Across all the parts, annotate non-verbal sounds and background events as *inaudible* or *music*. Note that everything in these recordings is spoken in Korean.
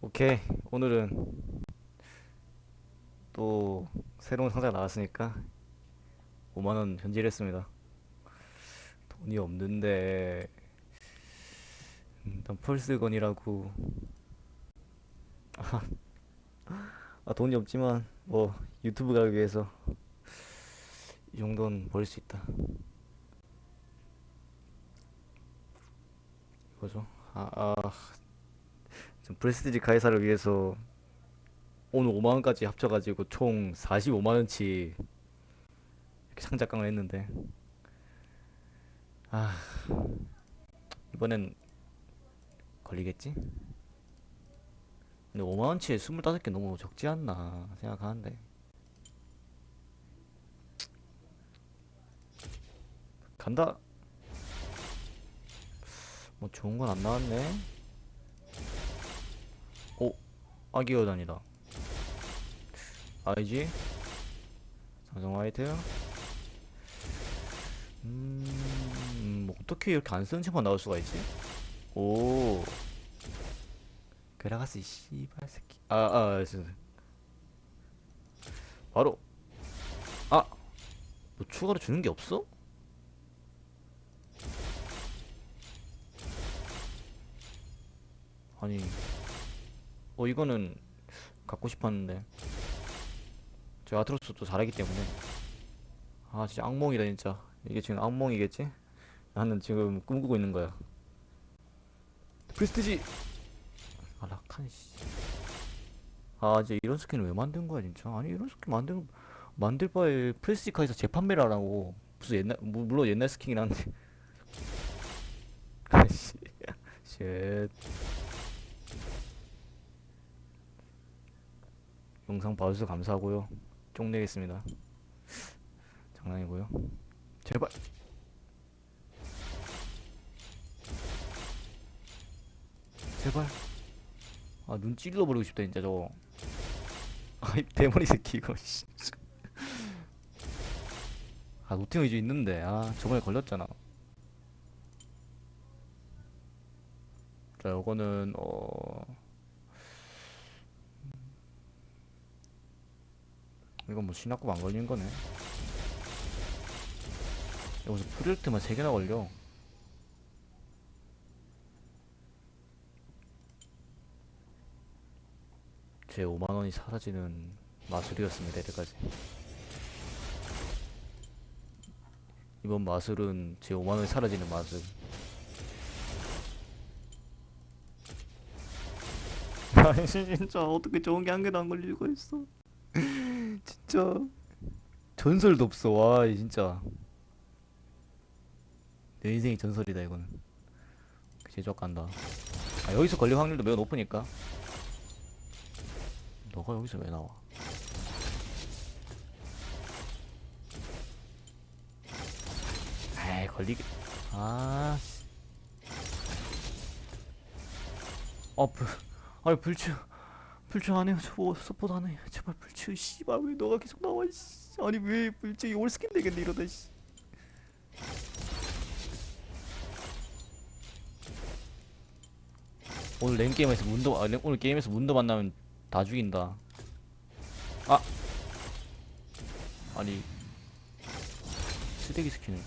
오케이. 오늘은 또 새로운 상자가 나왔으니까 5만원 현질했습니다. 돈이 없는데 음, 일단 펄스건이라고. 아 돈이 없지만 뭐 유튜브 가기 위해서 이 정도는 벌 수 있다. 이거죠? 아, 아 지금 프레스티지 가이사를 위해서 오늘 5만 원까지 합쳐가지고 총 45만 원치 이렇게 상작강을 했는데 아 이번엔 걸리겠지? 근데 5만 원치에 25개 너무 적지 않나 생각하는데. 간다. 뭐 좋은 건 안 나왔네 오 아기 여단이다. IG 삼성 화이트. 음, 뭐 어떻게 이렇게 안 쓰는 챔만 나올 수가 있지? 오. 그라가스 이 씨발 새끼. 아아 아, 저- 바로. 아 뭐 추가로 주는 게 없어? 아니 어 이거는 갖고 싶었는데. 저 아트로스도 잘하기 때문에. 아 진짜 악몽이다 진짜. 이게 지금 악몽이겠지? 나는 지금 꿈꾸고 있는 거야. 프리스티지! 아 락한 씨. 아 이제 이런 스킨을 왜 만든 거야 진짜? 아니 이런 스킨 만들 만들 바에 프레스티카에서 재판매를 안 하고. 무슨 옛날 무- 물론 옛날 스킨이긴 한데. *laughs* 아씨. 쉣 영상 봐주셔서 감사하고요. 쪽 내겠습니다. 장난이고요. 제발. 제발. 아, 눈 찔러버리고 싶다, 진짜 저거. 아이, 대머리 새끼, 이거, 씨. 아, 노팅 위주 있는데. 아, 저번에 걸렸잖아. 자, 요거는, 어, 이건 뭐 신학급 안 걸린 거네. 여기서 프로젝트만 3개나 걸려. 제 5만원이 사라지는 마술이었습니다, 이때까지. 이번 마술은 제 5만원이 사라지는 마술. *laughs* 아니, 진짜 어떻게 좋은 게 한 개도 안 걸리고 있어. *laughs* 진짜. 전설도 없어. 와이 진짜. 내 인생의 전설이다 이거는 제적 간다. 아 여기서 걸릴 확률도 매우 높으니까. 너가 여기서 왜 나와? 에이 걸리게 아 씨. 아 불, 아니 불치 불치 안 해요. 저 서포트 안 해. 제발 불치. 씨발 왜 너가 계속 나와. 씨. 아니 왜 불치 올 스킨 되겠네 이러다. 씨. 오늘 랭 게임에서 문도 아, 랭, 오늘 게임에서 문도 만나면 다 죽인다. 아 아니 쓰레기 스킨을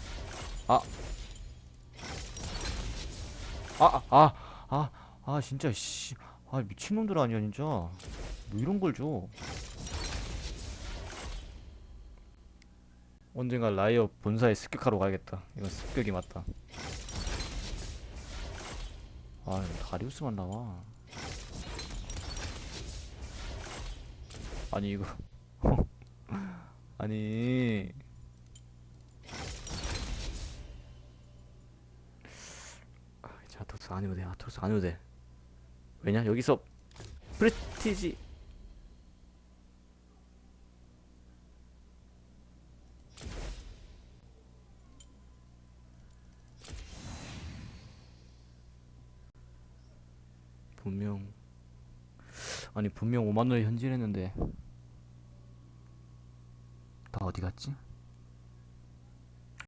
아아아아아 진짜 씨. 아 미친놈들 아니야 진짜. 뭐 이런 걸 줘. 언젠가 라이어 본사에 습격하러 가야겠다. 이건 습격이 맞다. 아 다리우스만 나와. 아니 이거. *laughs* 아니. 아, 아토스 안 해도 돼. 아 토스 안 해도 돼 왜냐 여기서 프레티지 분명 아니 분명 5만 원에 현질했는데 다 어디 갔지?